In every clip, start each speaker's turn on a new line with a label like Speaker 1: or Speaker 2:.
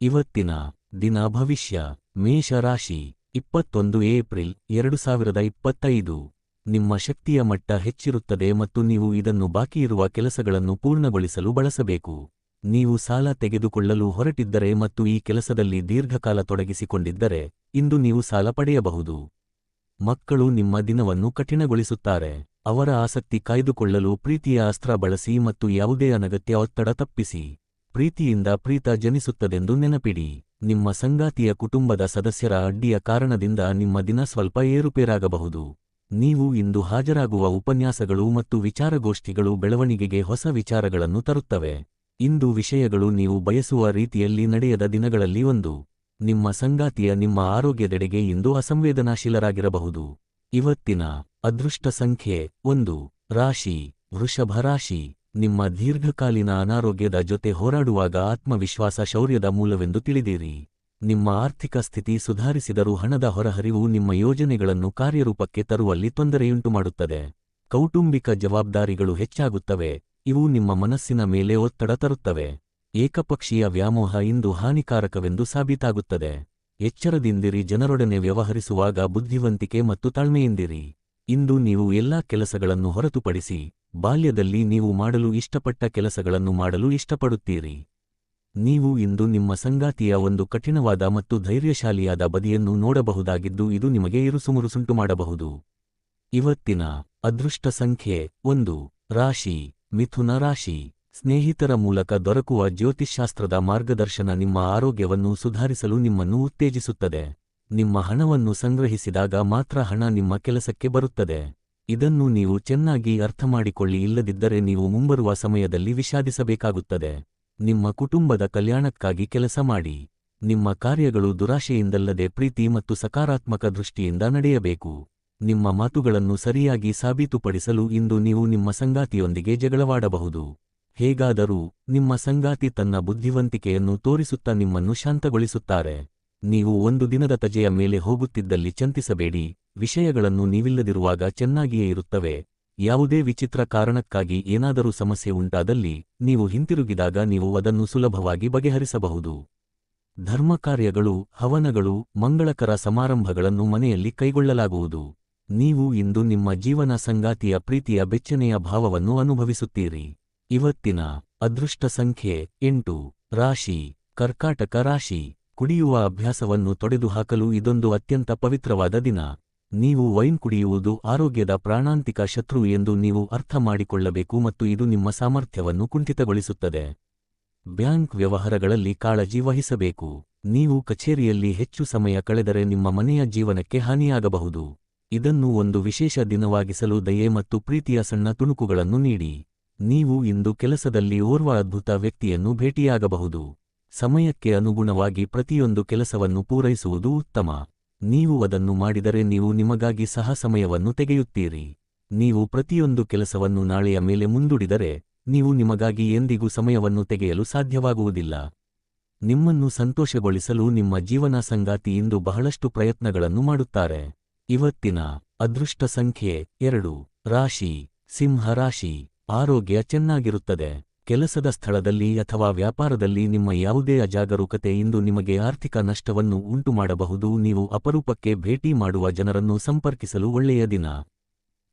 Speaker 1: ಇವತ್ತಿನ ದಿನ ಭವಿಷ್ಯ ಮೇಷ ರಾಶಿ ಇಪ್ಪತ್ತೊಂದು ಏಪ್ರಿಲ್ ಎರಡು ಸಾವಿರದ ಇಪ್ಪತ್ತೈದು. ನಿಮ್ಮ ಶಕ್ತಿಯ ಮಟ್ಟ ಹೆಚ್ಚಿರುತ್ತದೆ ಮತ್ತು ನೀವು ಇದನ್ನು ಬಾಕಿಯಿರುವ ಕೆಲಸಗಳನ್ನು ಪೂರ್ಣಗೊಳಿಸಲು ಬಳಸಬೇಕು. ನೀವು ಸಾಲ ತೆಗೆದುಕೊಳ್ಳಲು ಹೊರಟಿದ್ದರೆ ಮತ್ತು ಈ ಕೆಲಸದಲ್ಲಿ ದೀರ್ಘಕಾಲ ತೊಡಗಿಸಿಕೊಂಡಿದ್ದರೆ ಇಂದು ನೀವು ಸಾಲ ಪಡೆಯಬಹುದು. ಮಕ್ಕಳು ನಿಮ್ಮ ದಿನವನ್ನು ಕಠಿಣಗೊಳಿಸುತ್ತಾರೆ. ಅವರ ಆಸಕ್ತಿ ಕಾಯ್ದುಕೊಳ್ಳಲು ಪ್ರೀತಿಯ ಅಸ್ತ್ರ ಬಳಸಿ ಮತ್ತು ಯಾವುದೇ ಅನಗತ್ಯ ಒತ್ತಡ ತಪ್ಪಿಸಿ. ಪ್ರೀತಿಯಿಂದ ಪ್ರೀತ ಜನಿಸುತ್ತದೆಂದು ನೆನಪಿಡಿ. ನಿಮ್ಮ ಸಂಗಾತಿಯ ಕುಟುಂಬದ ಸದಸ್ಯರ ಅಡ್ಡಿಯ ಕಾರಣದಿಂದ ನಿಮ್ಮ ದಿನ ಸ್ವಲ್ಪ ಏರುಪೇರಾಗಬಹುದು. ನೀವು ಇಂದು ಹಾಜರಾಗುವ ಉಪನ್ಯಾಸಗಳು ಮತ್ತು ವಿಚಾರಗೋಷ್ಠಿಗಳು ಬೆಳವಣಿಗೆಗೆ ಹೊಸ ವಿಚಾರಗಳನ್ನು ತರುತ್ತವೆ. ಇಂದು ವಿಷಯಗಳು ನೀವು ಬಯಸುವ ರೀತಿಯಲ್ಲಿ ನಡೆಯದ ದಿನಗಳಲ್ಲಿ ಒಂದು. ನಿಮ್ಮ ಸಂಗಾತಿಯ ನಿಮ್ಮ ಆರೋಗ್ಯದೆಡೆಗೆ ಇಂದು ಅಸಂವೇದನಾಶೀಲರಾಗಿರಬಹುದು. ಇವತ್ತಿನ ಅದೃಷ್ಟ ಸಂಖ್ಯೆ ಒಂದು. ರಾಶಿ, ವೃಷಭ ರಾಶಿ. ನಿಮ್ಮ ದೀರ್ಘಕಾಲೀನ ಅನಾರೋಗ್ಯದ ಜೊತೆ ಹೋರಾಡುವಾಗ ಆತ್ಮವಿಶ್ವಾಸ ಶೌರ್ಯದ ಮೂಲವೆಂದು ತಿಳಿದಿರಿ. ನಿಮ್ಮ ಆರ್ಥಿಕ ಸ್ಥಿತಿ ಸುಧಾರಿಸಿದರೂ ಹಣದ ಹೊರಹರಿವು ನಿಮ್ಮ ಯೋಜನೆಗಳನ್ನು ಕಾರ್ಯರೂಪಕ್ಕೆ ತರುವಲ್ಲಿ ತೊಂದರೆಯುಂಟುಮಾಡುತ್ತದೆ. ಕೌಟುಂಬಿಕ ಜವಾಬ್ದಾರಿಗಳು ಹೆಚ್ಚಾಗುತ್ತವೆ. ಇವು ನಿಮ್ಮ ಮನಸ್ಸಿನ ಮೇಲೆ ಒತ್ತಡ ತರುತ್ತವೆ. ಏಕಪಕ್ಷೀಯ ವ್ಯಾಮೋಹ ಇಂದು ಹಾನಿಕಾರಕವೆಂದು ಸಾಬೀತಾಗುತ್ತದೆ. ಎಚ್ಚರದಿಂದಿರಿ, ಜನರೊಡನೆ ವ್ಯವಹರಿಸುವಾಗ ಬುದ್ಧಿವಂತಿಕೆ ಮತ್ತು ತಾಳ್ಮೆಯಿಂದಿರಿ. ಇಂದು ನೀವು ಎಲ್ಲಾ ಕೆಲಸಗಳನ್ನು ಹೊರತುಪಡಿಸಿ ಬಾಲ್ಯದಲ್ಲಿ ನೀವು ಮಾಡಲು ಇಷ್ಟಪಟ್ಟ ಕೆಲಸಗಳನ್ನು ಮಾಡಲು ಇಷ್ಟಪಡುತ್ತೀರಿ. ನೀವು ಇಂದು ನಿಮ್ಮ ಸಂಗಾತಿಯ ಒಂದು ಕಠಿಣವಾದ ಮತ್ತು ಧೈರ್ಯಶಾಲಿಯಾದ ಬದಿಯನ್ನು ನೋಡಬಹುದಾಗಿದ್ದು ಇದು ನಿಮಗೆ ಇರುಸುಮುರುಸುಂಟು ಮಾಡಬಹುದು. ಇವತ್ತಿನ ಅದೃಷ್ಟ ಸಂಖ್ಯೆ ಒಂದು, ರಾಶಿ, ಮಿಥುನ ರಾಶಿ, ಸ್ನೇಹಿತರ ಮೂಲಕ ದೊರಕುವ ಜ್ಯೋತಿಷ್ಶಾಸ್ತ್ರದ ಮಾರ್ಗದರ್ಶನ ನಿಮ್ಮ ಆರೋಗ್ಯವನ್ನು ಸುಧಾರಿಸಲು ನಿಮ್ಮನ್ನು ಉತ್ತೇಜಿಸುತ್ತದೆ. ನಿಮ್ಮ ಹಣವನ್ನು ಸಂಗ್ರಹಿಸಿದಾಗ ಮಾತ್ರ ಹಣ ನಿಮ್ಮ ಕೆಲಸಕ್ಕೆ ಬರುತ್ತದೆ. ಇದನ್ನು ನೀವು ಚೆನ್ನಾಗಿ ಅರ್ಥಮಾಡಿಕೊಳ್ಳಿ, ಇಲ್ಲದಿದ್ದರೆ ನೀವು ಮುಂಬರುವ ಸಮಯದಲ್ಲಿ ವಿಷಾದಿಸಬೇಕಾಗುತ್ತದೆ. ನಿಮ್ಮ ಕುಟುಂಬದ ಕಲ್ಯಾಣಕ್ಕಾಗಿ ಕೆಲಸ ಮಾಡಿ. ನಿಮ್ಮ ಕಾರ್ಯಗಳು ದುರಾಶೆಯಿಂದಲ್ಲದೆ ಪ್ರೀತಿ ಮತ್ತು ಸಕಾರಾತ್ಮಕ ದೃಷ್ಟಿಯಿಂದ ನಡೆಯಬೇಕು. ನಿಮ್ಮ ಮಾತುಗಳನ್ನು ಸರಿಯಾಗಿ ಸಾಬೀತುಪಡಿಸಲು ಇಂದು ನೀವು ನಿಮ್ಮ ಸಂಗಾತಿಯೊಂದಿಗೆ ಜಗಳವಾಡಬಹುದು. ಹೇಗಾದರೂ ನಿಮ್ಮ ಸಂಗಾತಿ ತನ್ನ ಬುದ್ಧಿವಂತಿಕೆಯನ್ನು ತೋರಿಸುತ್ತಾ ನಿಮ್ಮನ್ನು ಶಾಂತಗೊಳಿಸುತ್ತಾರೆ. ನೀವು ಒಂದು ದಿನದ ತಜೆಯ ಮೇಲೆ ಹೋಗುತ್ತಿದ್ದಲ್ಲಿ ಚಂತಿಸಬೇಡಿ. ವಿಷಯಗಳನ್ನು ನೀವಿಲ್ಲದಿರುವಾಗ ಚೆನ್ನಾಗಿಯೇ ಇರುತ್ತವೆ. ಯಾವುದೇ ವಿಚಿತ್ರ ಕಾರಣಕ್ಕಾಗಿ ಏನಾದರೂ ಸಮಸ್ಯೆ ಉಂಟಾದಲ್ಲಿ ನೀವು ಹಿಂತಿರುಗಿದಾಗ ನೀವು ಅದನ್ನು ಸುಲಭವಾಗಿ ಬಗೆಹರಿಸಬಹುದು. ಧರ್ಮಕಾರ್ಯಗಳು ಹವನಗಳು, ಮಂಗಳಕರ ಸಮಾರಂಭಗಳನ್ನು ಮನೆಯಲ್ಲಿ ಕೈಗೊಳ್ಳಲಾಗುವುದು. ನೀವು ಇಂದು ನಿಮ್ಮ ಜೀವನ ಸಂಗಾತಿಯ ಪ್ರೀತಿಯ ಬೆಚ್ಚನೆಯ ಭಾವವನ್ನು ಅನುಭವಿಸುತ್ತೀರಿ. ಇವತ್ತಿನ ಅದೃಷ್ಟ ಸಂಖ್ಯೆ ಎಂಟು. ರಾಶಿ, ಕರ್ಕಾಟಕ ರಾಶಿ. ಕುಡಿಯುವ ಅಭ್ಯಾಸವನ್ನು ತೊಡೆದುಹಾಕಲು ಇದೊಂದು ಅತ್ಯಂತ ಪವಿತ್ರವಾದ ದಿನ. ನೀವು ವೈನ್ ಕುಡಿಯುವುದು ಆರೋಗ್ಯದ ಪ್ರಾಣಾಂತಿಕ ಶತ್ರು ಎಂದು ನೀವು ಅರ್ಥ ಮಾಡಿಕೊಳ್ಳಬೇಕು ಮತ್ತು ಇದು ನಿಮ್ಮ ಸಾಮರ್ಥ್ಯವನ್ನು ಕುಂಠಿತಗೊಳಿಸುತ್ತದೆ. ಬ್ಯಾಂಕ್ ವ್ಯವಹಾರಗಳಲ್ಲಿ ಕಾಳಜಿ ವಹಿಸಬೇಕು. ನೀವು ಕಚೇರಿಯಲ್ಲಿ ಹೆಚ್ಚು ಸಮಯ ಕಳೆದರೆ ನಿಮ್ಮ ಮನೆಯ ಜೀವನಕ್ಕೆ ಹಾನಿಯಾಗಬಹುದು. ಇದನ್ನು ಒಂದು ವಿಶೇಷ ದಿನವಾಗಿಸಲು ದಯೆ ಮತ್ತು ಪ್ರೀತಿಯ ಸಣ್ಣ ತುಣುಕುಗಳನ್ನು ನೀಡಿ. ನೀವು ಇಂದು ಕೆಲಸದಲ್ಲಿ ಓರ್ವ ಅದ್ಭುತ ವ್ಯಕ್ತಿಯನ್ನು ಭೇಟಿಯಾಗಬಹುದು. ಸಮಯಕ್ಕೆ ಅನುಗುಣವಾಗಿ ಪ್ರತಿಯೊಂದು ಕೆಲಸವನ್ನು ಪೂರೈಸುವುದು ಉತ್ತಮ. ನೀವು ಅದನ್ನು ಮಾಡಿದರೆ ನೀವು ನಿಮಗಾಗಿ ಸಹ ಸಮಯವನ್ನು ತೆಗೆಯುತ್ತೀರಿ. ನೀವು ಪ್ರತಿಯೊಂದು ಕೆಲಸವನ್ನು ನಾಳೆಯ ಮೇಲೆ ಮುಂದೂಡಿದರೆ ನೀವು ನಿಮಗಾಗಿ ಎಂದಿಗೂ ಸಮಯವನ್ನು ತೆಗೆಯಲು ಸಾಧ್ಯವಾಗುವುದಿಲ್ಲ. ನಿಮ್ಮನ್ನು ಸಂತೋಷಗೊಳಿಸಲು ನಿಮ್ಮ ಜೀವನ ಸಂಗಾತಿ ಇಂದು ಬಹಳಷ್ಟು ಪ್ರಯತ್ನಗಳನ್ನು ಮಾಡುತ್ತಾರೆ. ಇವತ್ತಿನ ಅದೃಷ್ಟ ಸಂಖ್ಯೆ ಎರಡು. ರಾಶಿ. ಸಿಂಹ ರಾಶಿ. ಆರೋಗ್ಯ ಚೆನ್ನಾಗಿರುತ್ತದೆ. ಕೆಲಸದ ಸ್ಥಳದಲ್ಲಿ ಅಥವಾ ವ್ಯಾಪಾರದಲ್ಲಿ ನಿಮ್ಮ ಯಾವುದೇ ಅಜಾಗರೂಕತೆ ಇಂದು ನಿಮಗೆ ಆರ್ಥಿಕ ನಷ್ಟವನ್ನು ಉಂಟುಮಾಡಬಹುದು. ನೀವು ಅಪರೂಪಕ್ಕೆ ಭೇಟಿ ಮಾಡುವ ಜನರನ್ನು ಸಂಪರ್ಕಿಸಲು ಒಳ್ಳೆಯ ದಿನ.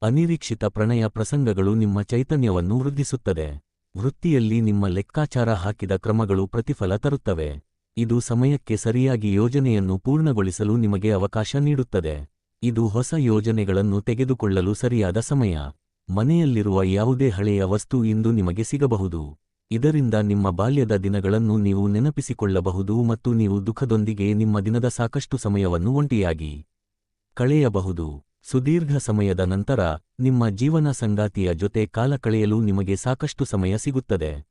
Speaker 1: ಅನಿರೀಕ್ಷಿತ ಪ್ರಣಯ ಪ್ರಸಂಗಗಳು ನಿಮ್ಮ ಚೈತನ್ಯವನ್ನು ವೃದ್ಧಿಸುತ್ತದೆ. ವೃತ್ತಿಯಲ್ಲಿ ನಿಮ್ಮ ಲೆಕ್ಕಾಚಾರ ಹಾಕಿದ ಕ್ರಮಗಳು ಪ್ರತಿಫಲ ತರುತ್ತವೆ. ಇದು ಸಮಯಕ್ಕೆ ಸರಿಯಾಗಿ ಯೋಜನೆಯನ್ನು ಪೂರ್ಣಗೊಳಿಸಲು ನಿಮಗೆ ಅವಕಾಶ ನೀಡುತ್ತದೆ. ಇದು ಹೊಸ ಯೋಜನೆಗಳನ್ನು ತೆಗೆದುಕೊಳ್ಳಲು ಸರಿಯಾದ ಸಮಯ. ಮನೆಯಲ್ಲಿರುವ ಯಾವುದೇ ಹಳೆಯ ವಸ್ತು ಇಂದು ನಿಮಗೆ ಸಿಗಬಹುದು. ಇದರಿಂದ ನಿಮ್ಮ ಬಾಲ್ಯದ ದಿನಗಳನ್ನು ನೀವು ನೆನಪಿಸಿಕೊಳ್ಳಬಹುದು ಮತ್ತು ನೀವು ದುಃಖದೊಂದಿಗೆ ನಿಮ್ಮ ದಿನದ ಸಾಕಷ್ಟು ಸಮಯವನ್ನು ಒಂಟಿಯಾಗಿ ಕಳೆಯಬಹುದು. ಸುದೀರ್ಘ ಸಮಯದ ನಂತರ ನಿಮ್ಮ ಜೀವನ ಸಂಗಾತಿಯ ಜೊತೆ ಕಾಲ ಕಳೆಯಲು ನಿಮಗೆ ಸಾಕಷ್ಟು ಸಮಯ ಸಿಗುತ್ತದೆ.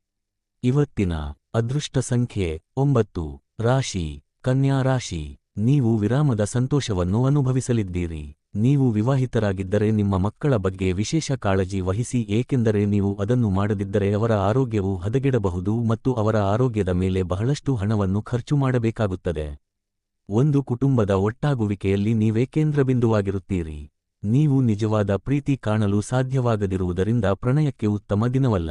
Speaker 1: ಇವತ್ತಿನ ಅದೃಷ್ಟ ಸಂಖ್ಯೆ ಒಂಬತ್ತು. ರಾಶಿ. ಕನ್ಯಾ ರಾಶಿ. ನೀವು ವಿರಾಮದ ಸಂತೋಷವನ್ನು ಅನುಭವಿಸಲಿದ್ದೀರಿ. ನೀವು ವಿವಾಹಿತರಾಗಿದ್ದರೆ ನಿಮ್ಮ ಮಕ್ಕಳ ಬಗ್ಗೆ ವಿಶೇಷ ಕಾಳಜಿ ವಹಿಸಿ, ಏಕೆಂದರೆ ನೀವು ಅದನ್ನು ಮಾಡದಿದ್ದರೆ ಅವರ ಆರೋಗ್ಯವು ಹದಗೆಡಬಹುದು ಮತ್ತು ಅವರ ಆರೋಗ್ಯದ ಮೇಲೆ ಬಹಳಷ್ಟು ಹಣವನ್ನು ಖರ್ಚು ಮಾಡಬೇಕಾಗುತ್ತದೆ. ಒಂದು ಕುಟುಂಬದ ಒಟ್ಟಾಗುವಿಕೆಯಲ್ಲಿ ನೀವೇ ಕೇಂದ್ರಬಿಂದುವಾಗಿರುತ್ತೀರಿ. ನೀವು ನಿಜವಾದ ಪ್ರೀತಿ ಕಾಣಲು ಸಾಧ್ಯವಾಗದಿರುವುದರಿಂದ ಪ್ರಣಯಕ್ಕೆ ಉತ್ತಮ ದಿನವಲ್ಲ.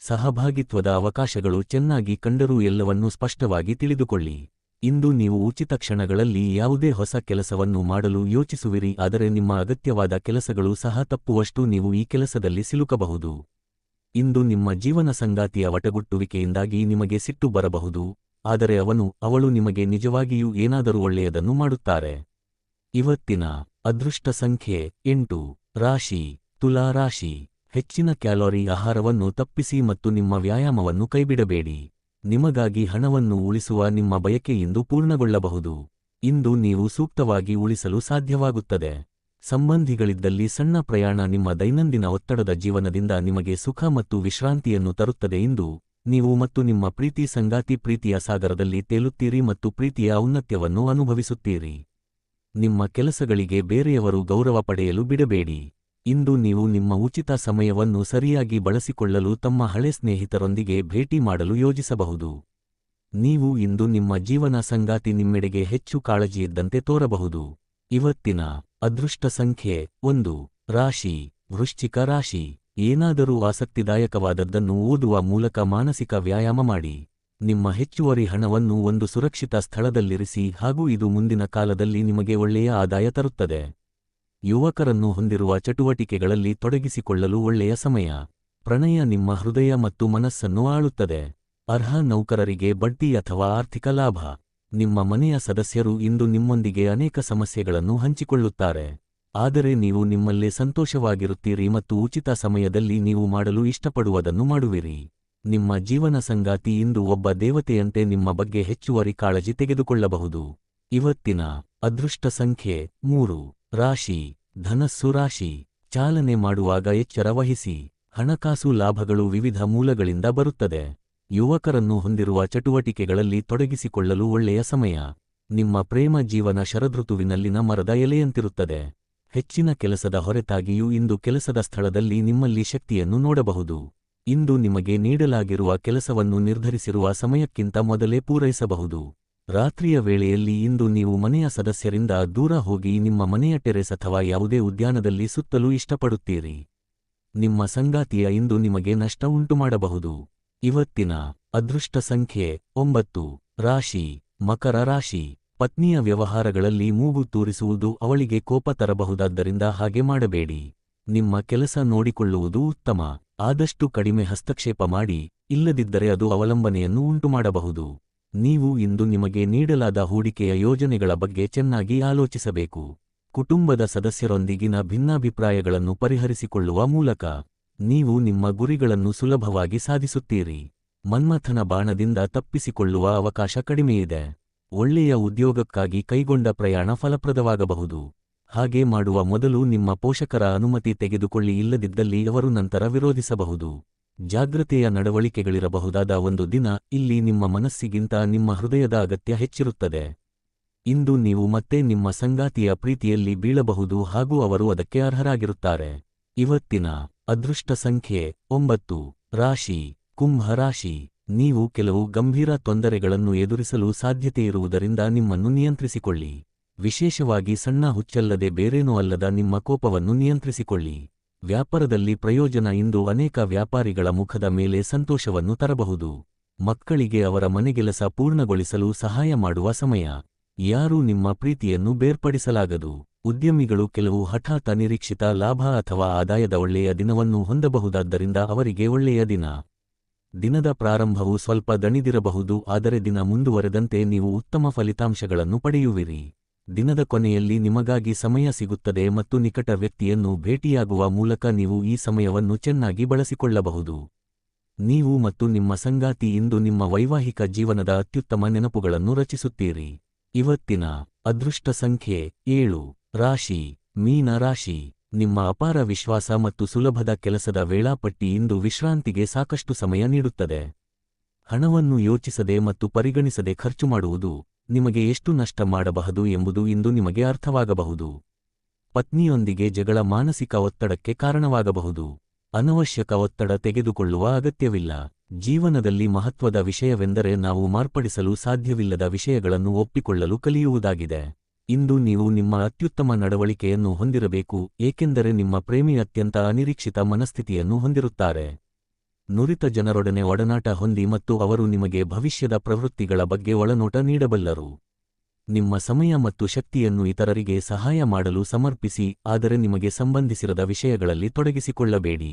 Speaker 1: ಸಹಭಾಗಿತ್ವದ ಅವಕಾಶಗಳು ಚೆನ್ನಾಗಿ ಕಂಡರೂ ಎಲ್ಲವನ್ನೂ ಸ್ಪಷ್ಟವಾಗಿ ತಿಳಿದುಕೊಳ್ಳಿ. ಇಂದು ನೀವು ಉಚಿತ ಕ್ಷಣಗಳಲ್ಲಿ ಯಾವುದೇ ಹೊಸ ಕೆಲಸವನ್ನು ಮಾಡಲು ಯೋಚಿಸುವಿರಿ, ಆದರೆ ನಿಮ್ಮ ಅಗತ್ಯವಾದ ಕೆಲಸಗಳು ಸಹ ತಪ್ಪುವಷ್ಟು ನೀವು ಈ ಕೆಲಸದಲ್ಲಿ ಸಿಲುಕಬಹುದು. ಇಂದು ನಿಮ್ಮ ಜೀವನ ಸಂಗಾತಿಯ ವಟಗುಟ್ಟುವಿಕೆಯಿಂದಾಗಿ ನಿಮಗೆ ಸಿಟ್ಟು ಬರಬಹುದು, ಆದರೆ ಅವನು, ಅವಳು ನಿಮಗೆ ನಿಜವಾಗಿಯೂ ಏನಾದರೂ ಒಳ್ಳೆಯದನ್ನು ಮಾಡುತ್ತಾರೆ. ಇವತ್ತಿನ ಅದೃಷ್ಟ ಸಂಖ್ಯೆ ಎಂಟು, ರಾಶಿ, ತುಲಾ ರಾಶಿ, ಹೆಚ್ಚಿನ ಕ್ಯಾಲೋರಿ ಆಹಾರವನ್ನು ತಪ್ಪಿಸಿ ಮತ್ತು ನಿಮ್ಮ ವ್ಯಾಯಾಮವನ್ನು ಕೈಬಿಡಬೇಡಿ. ನಿಮಗಾಗಿ ಹಣವನ್ನು ಉಳಿಸುವ ನಿಮ್ಮ ಬಯಕೆ ಇಂದು ಪೂರ್ಣಗೊಳ್ಳಬಹುದು. ಇಂದು ನೀವು ಸೂಕ್ತವಾಗಿ ಉಳಿಸಲು ಸಾಧ್ಯವಾಗುತ್ತದೆ. ಸಂಬಂಧಿಗಳಿದ್ದಲ್ಲಿ ಸಣ್ಣ ಪ್ರಯಾಣ ನಿಮ್ಮ ದೈನಂದಿನ ಒತ್ತಡದ ಜೀವನದಿಂದ ನಿಮಗೆ ಸುಖ ಮತ್ತು ವಿಶ್ರಾಂತಿಯನ್ನು ತರುತ್ತದೆ ಇಂದು ನೀವು ಮತ್ತು ನಿಮ್ಮ ಪ್ರೀತಿ ಸಂಗಾತಿ ಪ್ರೀತಿಯ ಸಾಗರದಲ್ಲಿ ತೇಲುತ್ತೀರಿ ಮತ್ತು ಪ್ರೀತಿಯ ಔನ್ನತ್ಯವನ್ನು ಅನುಭವಿಸುತ್ತೀರಿ. ನಿಮ್ಮ ಕೆಲಸಗಳಿಗೆ ಬೇರೆಯವರು ಗೌರವ ಪಡೆಯಲು ಬಿಡಬೇಡಿ. ಇಂದು ನೀವು ನಿಮ್ಮ ಉಚಿತ ಸಮಯವನ್ನು ಸರಿಯಾಗಿ ಬಳಸಿಕೊಳ್ಳಲು ತಮ್ಮ ಹಳೆ ಸ್ನೇಹಿತರೊಂದಿಗೆ ಭೇಟಿ ಮಾಡಲು ಯೋಜಿಸಬಹುದು. ನೀವು ಇಂದು ನಿಮ್ಮ ಜೀವನ ಸಂಗಾತಿ ನಿಮ್ಮೆಡೆಗೆ ಹೆಚ್ಚು ಕಾಳಜಿಯಿದ್ದಂತೆ ತೋರಬಹುದು. ಇವತ್ತಿನ ಅದೃಷ್ಟ ಸಂಖ್ಯೆ ಒಂದು. ರಾಶಿ. ವೃಶ್ಚಿಕ ರಾಶಿ. ಏನಾದರೂ ಆಸಕ್ತಿದಾಯಕವಾದದ್ದನ್ನು ಓದುವ ಮೂಲಕ ಮಾನಸಿಕ ವ್ಯಾಯಾಮ ಮಾಡಿ. ನಿಮ್ಮ ಹೆಚ್ಚುವರಿ ಹಣವನ್ನು ಒಂದು ಸುರಕ್ಷಿತ ಸ್ಥಳದಲ್ಲಿರಿಸಿ ಹಾಗೂ ಇದು ಮುಂದಿನ ಕಾಲದಲ್ಲಿ ನಿಮಗೆ ಒಳ್ಳೆಯ ಆದಾಯ ತರುತ್ತದೆ. ಯುವಕರನ್ನು ಹೊಂದಿರುವ ಚಟುವಟಿಕೆಗಳಲ್ಲಿ ತೊಡಗಿಸಿಕೊಳ್ಳಲು ಒಳ್ಳೆಯ ಸಮಯ. ಪ್ರಣಯ ನಿಮ್ಮ ಹೃದಯ ಮತ್ತು ಮನಸ್ಸನ್ನು ಆಳುತ್ತದೆ. ಅರ್ಹ ನೌಕರರಿಗೆ ಬಡ್ಡಿ ಅಥವಾ ಆರ್ಥಿಕ ಲಾಭ. ನಿಮ್ಮ ಮನೆಯ ಸದಸ್ಯರು ಇಂದು ನಿಮ್ಮೊಂದಿಗೆ ಅನೇಕ ಸಮಸ್ಯೆಗಳನ್ನು ಹಂಚಿಕೊಳ್ಳುತ್ತಾರೆ. ಆದರೆ ನೀವು ನಿಮ್ಮಲ್ಲೇ ಸಂತೋಷವಾಗಿರುತ್ತೀರಿ ಮತ್ತು ಉಚಿತ ಸಮಯದಲ್ಲಿ ನೀವು ಮಾಡಲು ಇಷ್ಟಪಡುವುದನ್ನು ಮಾಡುವಿರಿ. ನಿಮ್ಮ ಜೀವನ ಸಂಗಾತಿ ಇಂದು ಒಬ್ಬ ದೇವತೆಯಂತೆ ನಿಮ್ಮ ಬಗ್ಗೆ ಹೆಚ್ಚುವರಿ ಕಾಳಜಿ ತೆಗೆದುಕೊಳ್ಳಬಹುದು. ಇವತ್ತಿನ ಅದೃಷ್ಟ ಸಂಖ್ಯೆ ಮೂರು. ರಾಶಿ, ಧನಸ್ಸು ರಾಶಿ, ಚಾಲನೆ ಮಾಡುವಾಗ ಎಚ್ಚರ ವಹಿಸಿ, ಹಣಕಾಸು ಲಾಭಗಳು ವಿವಿಧ ಮೂಲಗಳಿಂದ ಬರುತ್ತದೆ. ಯುವಕರನ್ನು ಹೊಂದಿರುವ ಚಟುವಟಿಕೆಗಳಲ್ಲಿ ತೊಡಗಿಸಿಕೊಳ್ಳಲು ಒಳ್ಳೆಯ ಸಮಯ. ನಿಮ್ಮ ಪ್ರೇಮ ಜೀವನ ಶರದೃತುವಿನಲ್ಲಿನ ಮರದ ಎಲೆಯಂತಿರುತ್ತದೆ. ಹೆಚ್ಚಿನ ಕೆಲಸದ ಹೊರತಾಗಿಯೂ ಇಂದು ಕೆಲಸದ ಸ್ಥಳದಲ್ಲಿ ನಿಮ್ಮಲ್ಲಿ ಶಕ್ತಿಯನ್ನು ನೋಡಬಹುದು. ಇಂದು ನಿಮಗೆ ನೀಡಲಾಗಿರುವ ಕೆಲಸವನ್ನು ನಿರ್ಧರಿಸಿರುವ ಸಮಯಕ್ಕಿಂತ ಮೊದಲೇ ಪೂರೈಸಬಹುದು. ರಾತ್ರಿಯ ವೇಳೆಯಲ್ಲಿ ಇಂದು ನೀವು ಮನೆಯ ಸದಸ್ಯರಿಂದ ದೂರ ಹೋಗಿ ನಿಮ್ಮ ಮನೆಯ ಟೆರೆಸ್ ಅಥವಾ ಯಾವುದೇ ಉದ್ಯಾನದಲ್ಲಿ ಸುತ್ತಲೂ ಇಷ್ಟಪಡುತ್ತೀರಿ. ನಿಮ್ಮ ಸಂಗಾತಿಯ ಇಂದು ನಿಮಗೆ ನಷ್ಟ ಉಂಟುಮಾಡಬಹುದು. ಇವತ್ತಿನ ಅದೃಷ್ಟ ಸಂಖ್ಯೆ ಒಂಬತ್ತು. ರಾಶಿ. ಮಕರ ರಾಶಿ. ಪತ್ನಿಯ ವ್ಯವಹಾರಗಳಲ್ಲಿ ಮೂಗು ತೂರಿಸುವುದು ಅವಳಿಗೆ ಕೋಪ ತರಬಹುದಾದ್ದರಿಂದ ಹಾಗೆ ಮಾಡಬೇಡಿ. ನಿಮ್ಮ ಕೆಲಸ ನೋಡಿಕೊಳ್ಳುವುದು ಉತ್ತಮ. ಆದಷ್ಟು ಕಡಿಮೆ ಹಸ್ತಕ್ಷೇಪ ಮಾಡಿ, ಇಲ್ಲದಿದ್ದರೆ ಅದು ಅವಲಂಬನೆಯನ್ನು ಉಂಟುಮಾಡಬಹುದು. ನೀವು ಇಂದು ನಿಮಗೆ ನೀಡಲಾದ ಹೂಡಿಕೆಯ ಯೋಜನೆಗಳ ಬಗ್ಗೆ ಚೆನ್ನಾಗಿ ಆಲೋಚಿಸಬೇಕು. ಕುಟುಂಬದ ಸದಸ್ಯರೊಂದಿಗಿನ ಭಿನ್ನಾಭಿಪ್ರಾಯಗಳನ್ನು ಪರಿಹರಿಸಿಕೊಳ್ಳುವ ಮೂಲಕ ನೀವು ನಿಮ್ಮ ಗುರಿಗಳನ್ನು ಸುಲಭವಾಗಿ ಸಾಧಿಸುತ್ತೀರಿ. ಮನ್ಮಥನ ಬಾಣದಿಂದ ತಪ್ಪಿಸಿಕೊಳ್ಳುವ ಅವಕಾಶ ಕಡಿಮೆಯಿದೆ. ಒಳ್ಳೆಯ ಉದ್ಯೋಗಕ್ಕಾಗಿ ಕೈಗೊಂಡ ಪ್ರಯಾಣ ಫಲಪ್ರದವಾಗಬಹುದು. ಹಾಗೆ ಮಾಡುವ ಮೊದಲು ನಿಮ್ಮ ಪೋಷಕರ ಅನುಮತಿ ತೆಗೆದುಕೊಳ್ಳಿ ಇಲ್ಲದಿದ್ದಲ್ಲಿ ಅವರು ನಂತರ ವಿರೋಧಿಸಬಹುದು. ಜಾಗ್ರತೆಯ ನಡವಳಿಕೆಗಳಿರಬಹುದಾದ ಒಂದು ದಿನ ಇಲ್ಲಿ ನಿಮ್ಮ ಮನಸ್ಸಿಗಿಂತ ನಿಮ್ಮ ಹೃದಯದ ಅಗತ್ಯ ಹೆಚ್ಚಿರುತ್ತದೆ. ಇಂದು ನೀವು ಮತ್ತೆ ನಿಮ್ಮ ಸಂಗಾತಿಯ ಪ್ರೀತಿಯಲ್ಲಿ ಬೀಳಬಹುದು ಹಾಗೂ ಅವರು ಅದಕ್ಕೆ ಅರ್ಹರಾಗಿರುತ್ತಾರೆ. ಇವತ್ತಿನ ಅದೃಷ್ಟ ಸಂಖ್ಯೆ ಒಂಬತ್ತು. ರಾಶಿ. ಕುಂಭ ರಾಶಿ. ನೀವು ಕೆಲವು ಗಂಭೀರ ತೊಂದರೆಗಳನ್ನು ಎದುರಿಸಲು ಸಾಧ್ಯತೆಯಿರುವುದರಿಂದ ನಿಮ್ಮನ್ನು ನಿಯಂತ್ರಿಸಿಕೊಳ್ಳಿ. ವಿಶೇಷವಾಗಿ ಸಣ್ಣ ಹುಚ್ಚಲ್ಲದೆ ಬೇರೇನೂ ಅಲ್ಲದ ನಿಮ್ಮ ಕೋಪವನ್ನು ನಿಯಂತ್ರಿಸಿಕೊಳ್ಳಿ. ವ್ಯಾಪಾರದಲ್ಲಿ ಪ್ರಯೋಜನ ಇಂದು ಅನೇಕ ವ್ಯಾಪಾರಿಗಳ ಮುಖದ ಮೇಲೆ ಸಂತೋಷವನ್ನು ತರಬಹುದು. ಮಕ್ಕಳಿಗೆ ಅವರ ಮನೆಗೆಲಸ ಪೂರ್ಣಗೊಳಿಸಲು ಸಹಾಯ ಮಾಡುವ ಸಮಯ. ಯಾರೂ ನಿಮ್ಮ ಪ್ರೀತಿಯನ್ನು ಬೇರ್ಪಡಿಸಲಾಗದು. ಉದ್ಯಮಿಗಳು ಕೆಲವು ಹಠಾತ್ ಅನಿರೀಕ್ಷಿತ ಲಾಭ ಅಥವಾ ಆದಾಯದ ಒಳ್ಳೆಯ ದಿನವನ್ನು ಹೊಂದಬಹುದಾದ್ದರಿಂದ ಅವರಿಗೆ ಒಳ್ಳೆಯ ದಿನ. ದಿನದ ಪ್ರಾರಂಭವು ಸ್ವಲ್ಪ ದಣಿದಿರಬಹುದು, ಆದರೆ ದಿನ ಮುಂದುವರೆದಂತೆ ನೀವು ಉತ್ತಮ ಫಲಿತಾಂಶಗಳನ್ನು ಪಡೆಯುವಿರಿ. ದಿನದ ಕೊನೆಯಲ್ಲಿ ನಿಮಗಾಗಿ ಸಮಯ ಸಿಗುತ್ತದೆ ಮತ್ತು ನಿಕಟ ವ್ಯಕ್ತಿಯನ್ನು ಭೇಟಿಯಾಗುವ ಮೂಲಕ ನೀವು ಈ ಸಮಯವನ್ನು ಚೆನ್ನಾಗಿ ಬಳಸಿಕೊಳ್ಳಬಹುದು. ನೀವು ಮತ್ತು ನಿಮ್ಮ ಸಂಗಾತಿ ಇಂದು ನಿಮ್ಮ ವೈವಾಹಿಕ ಜೀವನದ ಅತ್ಯುತ್ತಮ ನೆನಪುಗಳನ್ನು ರಚಿಸುತ್ತೀರಿ. ಇವತ್ತಿನ ಅದೃಷ್ಟ ಸಂಖ್ಯೆ ಏಳು, ರಾಶಿ, ಮೀನ ರಾಶಿ. ನಿಮ್ಮ ಅಪಾರ ವಿಶ್ವಾಸ ಮತ್ತು ಸುಲಭದ ಕೆಲಸದ ವೇಳಾಪಟ್ಟಿ ಇಂದು ವಿಶ್ರಾಂತಿಗೆ ಸಾಕಷ್ಟು ಸಮಯ ನೀಡುತ್ತದೆ. ಹಣವನ್ನು ಯೋಚಿಸದೆ ಮತ್ತು ಪರಿಗಣಿಸದೆ ಖರ್ಚು ಮಾಡುವುದು ನಿಮಗೆ ಎಷ್ಟು ನಷ್ಟ ಮಾಡಬಹುದು ಎಂಬುದು ಇಂದು ನಿಮಗೆ ಅರ್ಥವಾಗಬಹುದು. ಪತ್ನಿಯೊಂದಿಗೆ ಜಗಳ ಮಾನಸಿಕ ಒತ್ತಡಕ್ಕೆ ಕಾರಣವಾಗಬಹುದು. ಅನವಶ್ಯಕ ಒತ್ತಡ ತೆಗೆದುಕೊಳ್ಳುವ ಅಗತ್ಯವಿಲ್ಲ. ಜೀವನದಲ್ಲಿ ಮಹತ್ವದ ವಿಷಯವೆಂದರೆ ನಾವು ಮಾರ್ಪಡಿಸಲು ಸಾಧ್ಯವಿಲ್ಲದ ವಿಷಯಗಳನ್ನು ಒಪ್ಪಿಕೊಳ್ಳಲು ಕಲಿಯುವುದಾಗಿದೆ. ಇಂದು ನೀವು ನಿಮ್ಮ ಅತ್ಯುತ್ತಮ ನಡವಳಿಕೆಯನ್ನು ಹೊಂದಿರಬೇಕು, ಏಕೆಂದರೆ ನಿಮ್ಮ ಪ್ರೇಮಿ ಅತ್ಯಂತ ಅನಿರೀಕ್ಷಿತ ಮನಸ್ಥಿತಿಯನ್ನು ಹೊಂದಿರುತ್ತಾರೆ. ನುರಿತ ಜನರೊಡನೆ ಒಡನಾಟ ಹೊಂದಿ ಮತ್ತು ಅವರು ನಿಮಗೆ ಭವಿಷ್ಯದ ಪ್ರವೃತ್ತಿಗಳ ಬಗ್ಗೆ ಒಳನೋಟ ನೀಡಬಲ್ಲರು. ನಿಮ್ಮ ಸಮಯ ಮತ್ತು ಶಕ್ತಿಯನ್ನು ಇತರರಿಗೆ ಸಹಾಯ ಮಾಡಲು ಸಮರ್ಪಿಸಿ, ಆದರೆ ನಿಮಗೆ ಸಂಬಂಧಿಸಿರದ ವಿಷಯಗಳಲ್ಲಿ ತೊಡಗಿಸಿಕೊಳ್ಳಬೇಡಿ.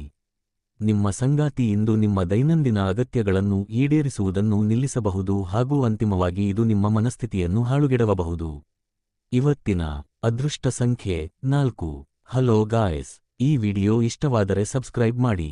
Speaker 1: ನಿಮ್ಮ ಸಂಗಾತಿ ಇಂದು ನಿಮ್ಮ ದೈನಂದಿನ ಅಗತ್ಯಗಳನ್ನು ಈಡೇರಿಸುವುದನ್ನು ನಿಲ್ಲಿಸಬಹುದು ಹಾಗೂ ಅಂತಿಮವಾಗಿ ಇದು ನಿಮ್ಮ ಮನಸ್ಥಿತಿಯನ್ನು ಹಾಳುಗೆಡವಬಹುದು. ಇವತ್ತಿನ ಅದೃಷ್ಟ ಸಂಖ್ಯೆ ನಾಲ್ಕು. ಹಲೋ ಗಾಯ್ಸ್, ಈ ವಿಡಿಯೋ ಇಷ್ಟವಾದರೆ ಸಬ್ಸ್ಕ್ರೈಬ್ ಮಾಡಿ.